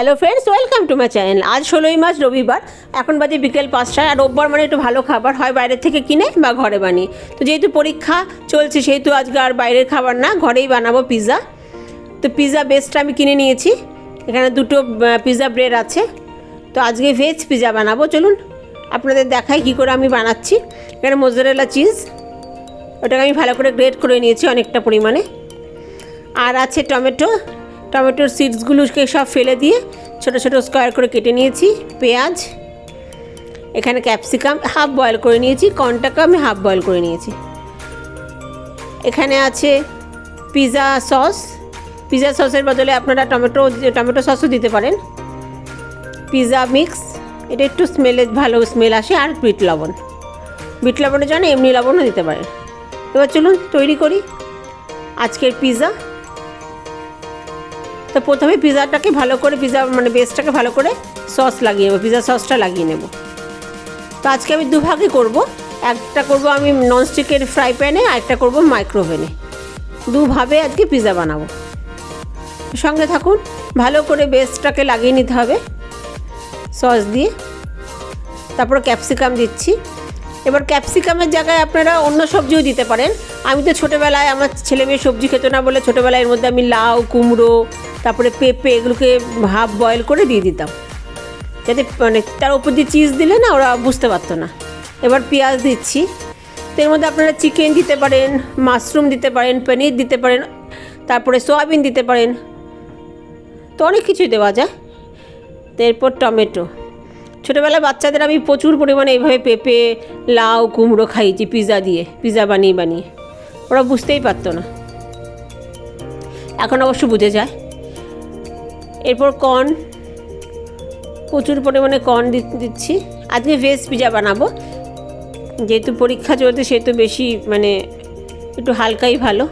Hello friends welcome to my channel আজ ষোলোই March, রবিবার। এখন বাজে বিকেল পাঁচটায় আর রোববার মানে একটু ভালো খাবার হয় বাইরের থেকে কিনে বা ঘরে বানিয়ে। তো যেহেতু পরীক্ষা চলছে, সেহেতু আজকে আর বাইরের খাবার না, ঘরেই বানাবো পিৎজা তো পিৎজা বেস্টটা আমি কিনে নিয়েছি। এখানে দুটো পিৎজা ব্রেড আছে। তো আজকে ভেজ পিৎজা বানাবো। চলুন আপনাদের দেখাই কী করে আমি বানাচ্ছি। এখানে মোজারেলা চিজ ওটাকে আমি ভালো করে গ্রেট করে নিয়েছি অনেকটা পরিমাণে। আর আছে টমেটো। টমেটোর সিডসগুলোকে সব ফেলে দিয়ে ছোট ছোট স্কোয়ার করে কেটে নিয়েছি, পেঁয়াজ, এখানে ক্যাপসিকাম হাফ বয়েল করে নিয়েছি কর্নটাকে আমি হাফ বয়েল করে নিয়েছি। এখানে আছে পিৎজা সস পিৎজা সসের বদলে আপনারা টমেটো টমেটো সসও দিতে পারেন। পিৎজা মিক্স, এটা একটু স্মেলে ভালো স্মেল আসে, আর বিট লবণ। বিট লবণের জন্য এমনি লবণও দিতে পারেন। এবার চলুন তৈরি করি আজকের পিৎজা তো প্রথমে পিৎজাটাকে ভালো করে পিৎজা মানে বেসটাকে ভালো করে সস লাগিয়ে নেব পিৎজা সসটা লাগিয়ে নেব। তো আজকে আমি দুভাগে করব। একটা করব আমি ননস্টিকের ফ্রাই প্যানে আর একটা করব মাইক্রোওভেনে দুভাবে আজকে পিৎজা বানাবো। সঙ্গে থাকুন, ভালো করে বেসটাকে লাগিয়ে নিতে হবে সস দিয়ে। তারপর ক্যাপসিকাম দিচ্ছি। এবার ক্যাপসিকামের জায়গায় আপনারা অন্য সবজিও দিতে পারেন। আমি তো ছোটোবেলায়, আমার ছেলে মেয়ে সবজি খেত না বলে ছোটোবেলায় এর মধ্যে আমি লাউ, কুমড়ো তারপরে পেঁপে এগুলোকে হাফ বয়েল করে দিয়ে দিতাম। যাতে মানে তার উপর দিয়ে চিজ দিলে না ওরা বুঝতে পারতো না। এবার পেঁয়াজ দিচ্ছি। তো এর মধ্যে আপনারা চিকেন দিতে পারেন মাশরুম দিতে পারেন পনির দিতে পারেন, তারপরে সোয়াবিন দিতে পারেন। তো অনেক কিছুই দেওয়া যায়। তো এরপর টমেটো। ছোটোবেলায় বাচ্চাদের আমি প্রচুর পরিমাণে এইভাবে পেঁপে, লাউ, কুমড়ো খাইয়েছি পিৎজা দিয়ে পিৎজা বানিয়ে বানিয়ে। ওরা বুঝতেই পারতো না। এখন অবশ্য বুঝে যায়। এরপর কর্ন প্রচুর পরিমাণে কর্ন দিচ্ছি। আজকে ভেজ পিজা বানাবো। যেহেতু পরীক্ষা চলতে সেহেতু বেশি মানে একটু হালকাই ভালো।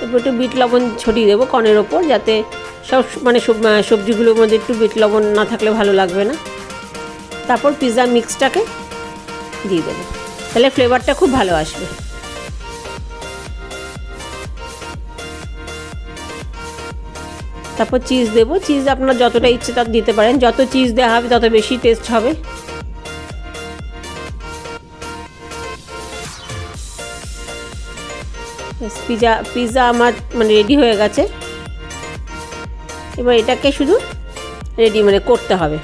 এরপর একটু বিট লবণ ছড়িয়ে দেবো কর্নের ওপর, যাতে সব মানে সব- সবজিগুলোর মধ্যে একটু বিট লবণ না থাকলে ভালো লাগবে না। তারপর পিৎজা মিক্সটাকে দিয়ে দেবো। তাহলে ফ্লেভারটা খুব ভালো আসবে। তারপর চিজ দেবো। চিজ আপনার যতটা ইচ্ছে তত দিতে পারেন। যত চিজ দেওয়া হবে, তত বেশি টেস্ট হবে। পিজা পিৎজা আমার মানে রেডি হয়ে গেছে। এবার এটাকে শুধু রেডি মানে করতে হবে।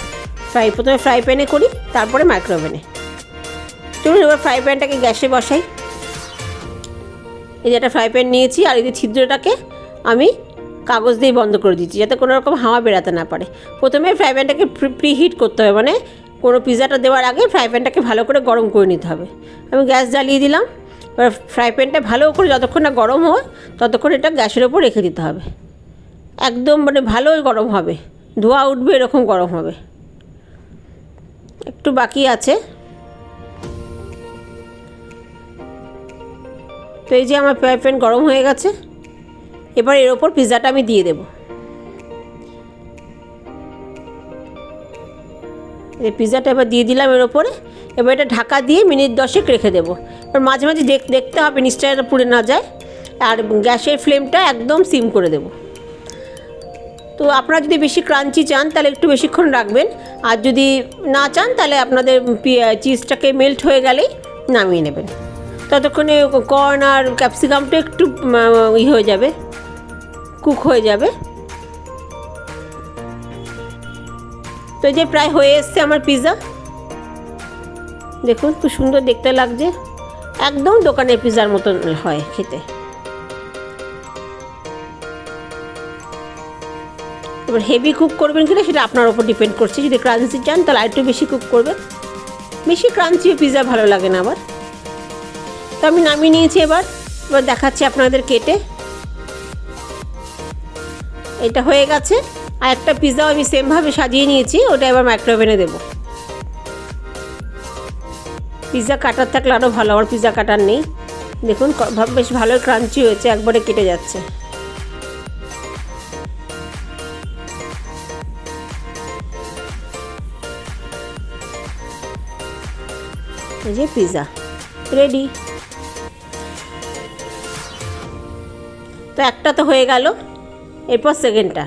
ফ্রাই প্রথমে ফ্রাই প্যানে করি, তারপরে মাইক্রোওভেনে চলুন এবার ফ্রাই প্যানটাকে গ্যাসে বসাই। এই যে একটা ফ্রাই প্যান নিয়েছি, আর এই যে ছিদ্রটাকে আমি কাগজ দিয়ে বন্ধ করে দিচ্ছি যাতে কোনো রকম হাওয়া বেরাতে না পারে। প্রথমে ফ্রাই প্যানটাকে প্রি হিট করতে হবে মানে কোনো পিৎজাটা দেওয়ার আগে ফ্রাই প্যানটাকে ভালো করে গরম করে নিতে হবে। আমি গ্যাস জ্বালিয়ে দিলাম, এবার ফ্রাই প্যানটা ভালো করে যতক্ষণ না গরম হয়, ততক্ষণ এটা গ্যাসের ওপর রেখে দিতে হবে। একদম মানে ভালোই গরম হবে, ধোয়া উঠবে, এরকম গরম হবে। একটু বাকি আছে। তো এই যে আমার ফ্রাই প্যান গরম হয়ে গেছে। এবার এর ওপর পিৎজাটা আমি দিয়ে দেবো। এই পিৎজাটা এবার দিয়ে দিলাম এর ওপরে। এবার এটা ঢাকা দিয়ে মিনিট দশেক রেখে দেবো। এবার মাঝে মাঝে দেখ- দেখতে হবে নিশ্চয় এটা পুড়ে না যায়। আর গ্যাসের ফ্লেমটা একদম সিম করে দেবো। তো আপনারা যদি বেশি ক্রাঞ্চি চান, তাহলে একটু বেশিক্ষণ রাখবেন। আর যদি না চান, তাহলে আপনাদের চিজটাকে মেল্ট হয়ে গেলেই নামিয়ে নেবেন। ততক্ষণে কর্ন আর ক্যাপসিকামটা একটু ই হয়ে যাবে। কুক হয়ে যাবে। তো যে প্রায় হয়ে এসছে আমার পিৎজা দেখুন, খুব সুন্দর দেখতে লাগছে। একদম দোকানের পিৎজার মতন হয় খেতে। এবার হেভি কুক করবেন কিনা সেটা আপনার ওপর ডিপেন্ড করছে। যদি ক্রাঞ্চি চান, তাহলে আরেকটু বেশি কুক করবেন। বেশি ক্রাঞ্চি পিৎজা ভালো লাগে না আবার। তো আমি নামিয়ে নিয়েছি এবার। এবার দেখাচ্ছি আপনাদের কেটে। এটা হয়ে গেছে। আর একটা পিৎজাও আমি সেমভাবে সাজিয়ে নিয়েছি, ওটা এবার মাইক্রোওভেনে দেবো। পিৎজা কাটার থাকলে আরও ভালো, আমার পিৎজা কাটার নেই। দেখুন বেশ ভালোই ক্রাঞ্চি হয়েছে, একবারে কেটে যাচ্ছে। এই যে পিৎজা রেডি তো একটা তো হয়ে গেল। এরপর সেকেন্ডটা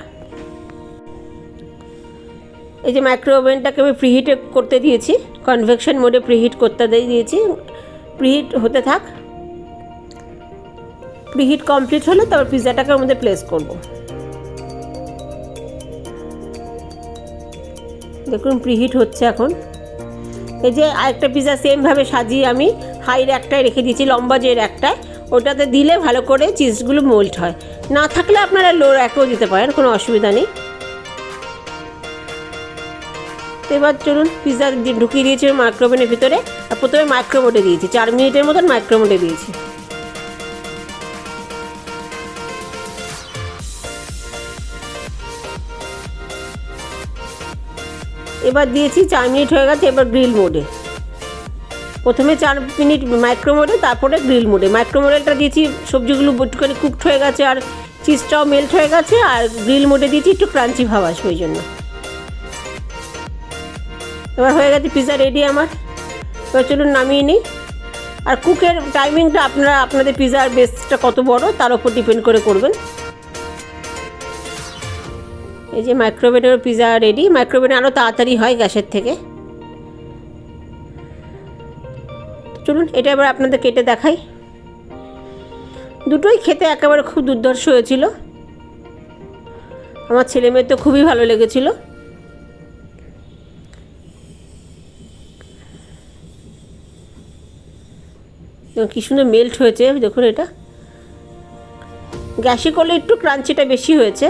এই যে মাইক্রো ওভেনটাকে আমি প্রিহিট করতে দিয়েছি কনভেকশন মোডে প্রিহিট করতে দিয়ে দিয়েছি প্রিহিট হতে থাক। প্রিহিট কমপ্লিট হলে, তারপর পিৎজাটাকে আমাদের প্লেস করব। দেখুন প্রিহিট হচ্ছে এখন। এই যে আরেকটা পিৎজা সেমভাবে সাজিয়ে আমি হাই একটায় রেখে দিয়েছি, লম্বা যে একটায় ওটাতে দিলে ভালো করে চিজগুলো মোল্ড হয়। না থাকলে আপনারা লো র্যাকেও দিতে পারেন, কোনো অসুবিধা নেই। এবার চলুন পিৎজা ঢুকিয়ে দিয়েছি মাইক্রোওভেনের ভিতরে। আর প্রথমে মাইক্রোমোডে দিয়েছি, চার মিনিটের মতন মাইক্রোমোডে দিয়েছি। এবার দিয়েছি চার মিনিট হয়ে গেছে, এবার গ্রিল মোডে প্রথমে চার মিনিট মাইক্রো মোডে, তারপরে গ্রিল মোডে। মাইক্রো মোডেলটা দিয়েছি, সবজিগুলো একটুখানি কুকড হয়ে গেছে আর চিজটাও মেল্ট হয়ে গেছে আর গ্রিল মোডে দিয়েছি একটু ক্রাঞ্চি ভাব আসবে ওই জন্য। এবার হয়ে গেছে পিৎজা রেডি আমার। এবার চলুন নামিয়ে নিই। আর কুকের টাইমিংটা আপনারা, আপনাদের পিৎজার বেসটা কত বড়, তার উপর ডিপেন্ড করে করবেন। এই যে মাইক্রোওভেনের পিৎজা রেডি মাইক্রোওভেনে আরও তাড়াতাড়ি হয় গ্যাসের থেকে। চলুন এটা এবার আপনাদের কেটে দেখাই। দুটোই খেতে একেবারে খুব দুর্ধর্ষ হয়েছিল। আমার ছেলে মেয়ের তো খুবই ভালো লেগেছিল। কী সুন্দর মেল্ট হয়েছে, দেখুন এটা। গ্যাসে করলে একটু ক্রাঞ্চিটা বেশি হয়েছে।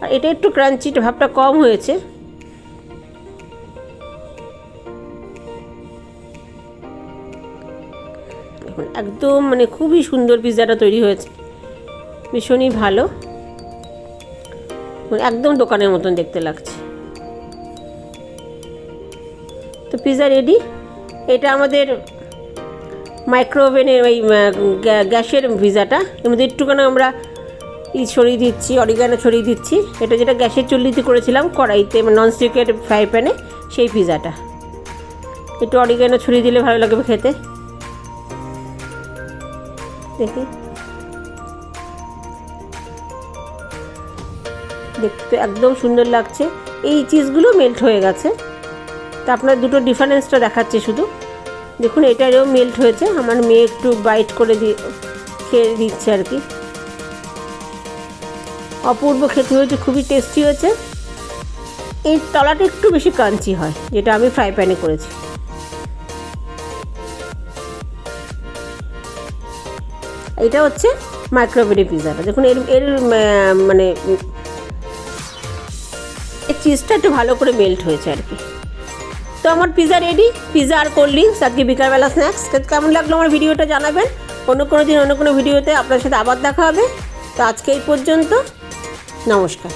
আর এটা একটু ক্রাঞ্চি ভাবটা কম হয়েছে। একদম মানে খুবই সুন্দর পিৎজাটা তৈরি হয়েছে। ভীষণই ভালো। একদম দোকানের মতন দেখতে লাগছে। তো পিৎজা রেডি এটা আমাদের মাইক্রোওভেনের ওই গ্যাসের পিৎজাটা এর মধ্যে একটুখানি আমরা ই ছড়িয়ে দিচ্ছি অরিগানো ছড়িয়ে দিচ্ছি। এটা যেটা গ্যাসের চুল্লিতে করেছিলাম, কড়াইতে ননস্টিকের ফ্রাই প্যানে সেই পিৎজাটা একটু অরিগানো ছড়িয়ে দিলে ভালো লাগবে খেতে। দেখি। দেখতে একদম সুন্দর লাগছে। এই চিজগুলো মেল্ট হয়ে গেছে। তা আপনার দুটো ডিফারেন্সটা দেখাচ্ছে শুধু। দেখুন, এটারও মেল্ট হয়েছে। আমার মেয়ে একটু বাইট করে দিয়ে খেয়ে দিচ্ছে আর কি। অপূর্ব খেতে হয়েছে, খুবই টেস্টি হয়েছে। এই তলাটা একটু বেশি ক্রাঞ্চি হয়, যেটা আমি ফ্রাই প্যানে করেছি। এটা হচ্ছে মাইক্রোওভেনে পিৎজাটা দেখুন, এর এর মানে চিজটা একটু ভালো করে মেল্ট হয়েছে আর কি। তো আমার পিজা রেডি পিজা আর কোল্ড ড্রিঙ্কস আজকে বিকালবেলা স্ন্যাক্স কেমন লাগল আমার ভিডিওটা জানাবেন? অন্য কোনো দিন, অন্য কোনো ভিডিওতে আপনার সাথে আবার দেখা হবে। তো আজকে এই পর্যন্ত, নমস্কার।